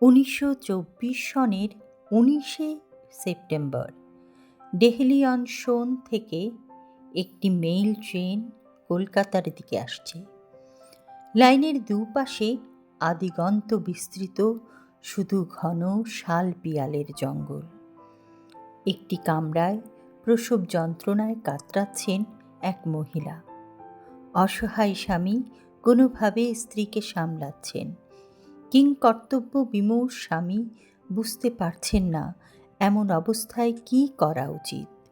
উনিশশো চব্বিশ সনের উনিশে সেপ্টেম্বর। ডেহলিয়ন সোন থেকে একটি মেইল ট্রেন কলকাতার দিকে আসছে। লাইনের দুপাশে আদিগন্ত বিস্তৃত, শুধু ঘন শাল পিয়ালের জঙ্গল। একটি কামরায় প্রসব যন্ত্রণায় কাতরাচ্ছেন এক মহিলা। অসহায় স্বামী কোনোভাবে স্ত্রীকে সামলাচ্ছেন। কিং কর্তব্য বিমূর স্বামী বুঝতে পারছেন না এমন অবস্থায় কি করা উচিত।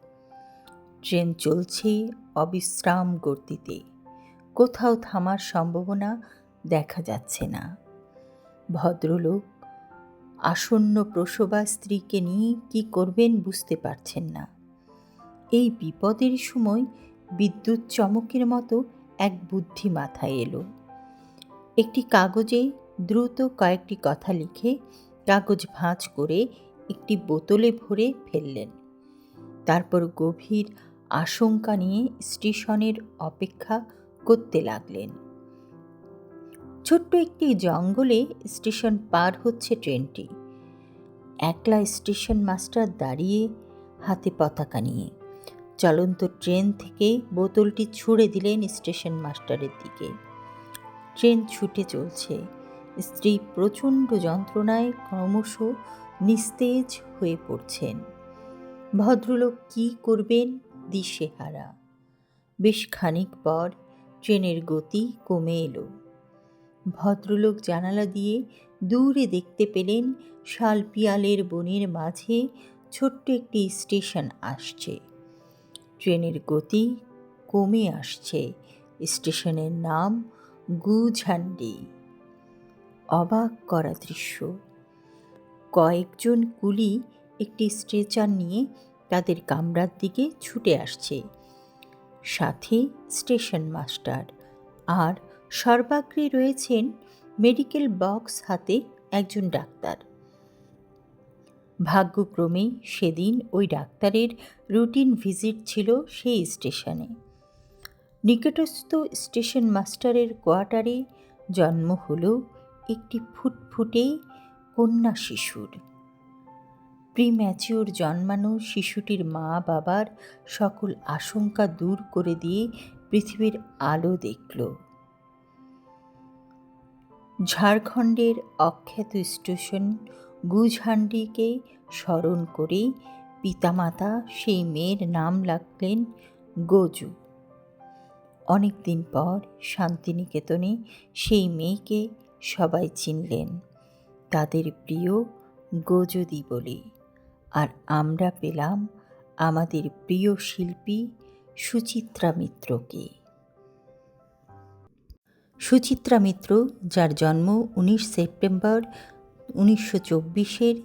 ট্রেন চলছে অবিশ্রাম গতিতে। কোথাও থামার সম্ভাবনা দেখা যাচ্ছে না। ভদ্রলোক আসন্ন প্রসবা স্ত্রীকে নিয়ে কি করবেন বুঝতে পারছেন না। এই বিপদের সময় বিদ্যুৎ চমকের মতো এক বুদ্ধি মাথায় এলো। একটি কাগজে দ্রুত কয়েকটি কথা লিখে কাগজ ভাঁজ করে একটি বোতলে ভরে ফেললেন। তারপর গভীর আশঙ্কা নিয়ে স্টেশনের অপেক্ষা করতে লাগলেন। ছোট্ট একটি জঙ্গলে স্টেশন পার হচ্ছে ট্রেনটি। একলা স্টেশন মাস্টার দাঁড়িয়ে হাতে পতাকা নিয়ে চলন্ত ট্রেন থেকে বোতলটি ছুঁড়ে দিলেন স্টেশন মাস্টারের দিকে। ট্রেন ছুটে চলছে। স্ত্রী প্রচণ্ড যন্ত্রণায় ক্রমশ নিস্তেজ হয়ে পড়ছেন। ভদ্রলোক কি করবেন? দিশেহারা। বেশ খানিক পর ট্রেনের গতি কমে এলো। ভদ্রলোক জানালা দিয়ে দূরে দেখতে পেলেন শালপিয়ালের বনের মাঝে ছোট্ট একটি স্টেশন আসছে। ট্রেনের গতি কমে আসছে। স্টেশনের নাম গুঝান্ডি। অবাক করা দৃশ্য। কয়েকজন কুলি একটি স্ট্রেচার নিয়ে তাদের কামরার দিকে ছুটে আসছে। সাথে স্টেশন মাস্টার আর সর্বাগ্রে রয়েছেন মেডিকেল বক্স হাতে একজন ডাক্তার। ভাগ্যক্রমে সেদিন ওই ডাক্তারের রুটিন ভিজিট ছিল সেই স্টেশনে। নিকটস্থ স্টেশন মাস্টারের কোয়ার্টারে জন্ম হল একটি ফুটফুটে কন্যা শিশুর। প্রিম্যাচিওর জন্মানো শিশুটির মা বাবার সকল আশঙ্কা দূর করে দিয়ে পৃথিবীর আলো দেখল। ঝাড়খণ্ডের অখ্যাত স্টেশন গুজহান্ডিকে স্মরণ করে পিতামাতা সেই মেয়ের নাম রাখলেন গজু। অনেক দিন পর শান্তিনিকেতনে সেই মেয়েকে সবাই চিনলেন, তাদের প্রিয় গোজদি বলে। আর আমরা পেলাম আমাদের প্রিয় শিল্পী সুচিত্রা মিত্রকে। সুচিত্রা মিত্র, যার জন্ম উনিশ সেপ্টেম্বর উনিশশো চব্বিশের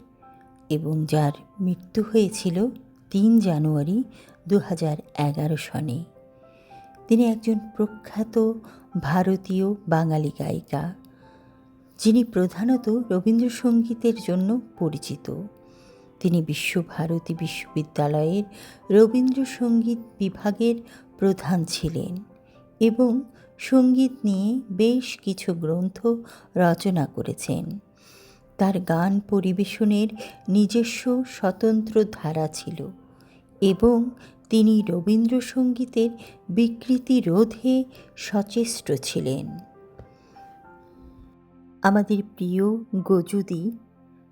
এবং যার মৃত্যু হয়েছিল তিন জানুয়ারি দু এগারো সনে। তিনি একজন প্রখ্যাত ভারতীয় বাঙালি গায়িকা। যিনি প্রধানত রবীন্দ্রসঙ্গীতের জন্য পরিচিত। তিনি বিশ্বভারতী বিশ্ববিদ্যালয়ের রবীন্দ্রসঙ্গীত বিভাগের প্রধান ছিলেন এবং সংগীত নিয়ে বেশ কিছু গ্রন্থ রচনা করেছেন। তার গান পরিবেশনের নিজস্ব স্বতন্ত্র ধারা ছিল এবং তিনি রবীন্দ্রসঙ্গীতের বিকৃতি রোধে সচেষ্ট ছিলেন। আমাদের প্রিয় গজুদি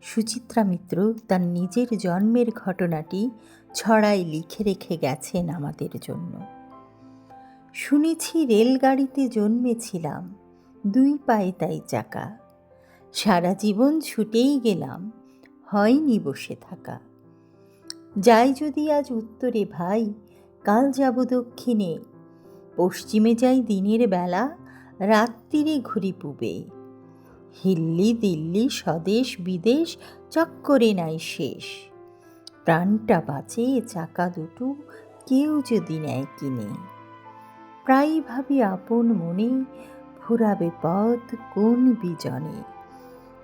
সুচিত্রা মিত্র তার নিজের জন্মের ঘটনাটি ছড়াই লিখে রেখে গেছেন আমাদের জন্য। শুনেছি রেলগাড়িতে জন্মেছিলাম, দুই পায়ে তাই চাকা। সারা জীবন ছুটেই গেলাম, হয়নি বসে থাকা। যাই যদি আজ উত্তরে ভাই, কাল যাব দক্ষিণে। পশ্চিমে যাই দিনের বেলা, রাত্রিরে ঘুরি পুবে। হিল্লি দিল্লি স্বদেশ বিদেশ চক্করে নাই শেষ। প্রাণটা বাঁচে চাকা দুটো, কেউ যদি নেয় কিনে। প্রায় ভাবি আপন মনে ফুরাবে পথ কোন বিজনে।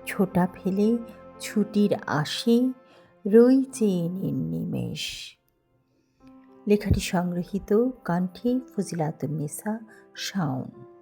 ছোটা ফেলে ছুটির আসে রই চেয়ে নির্নিমেষ লেখাটি সংগৃহীত, কণ্ঠে ফজিলাতুন্নেসা শাওন।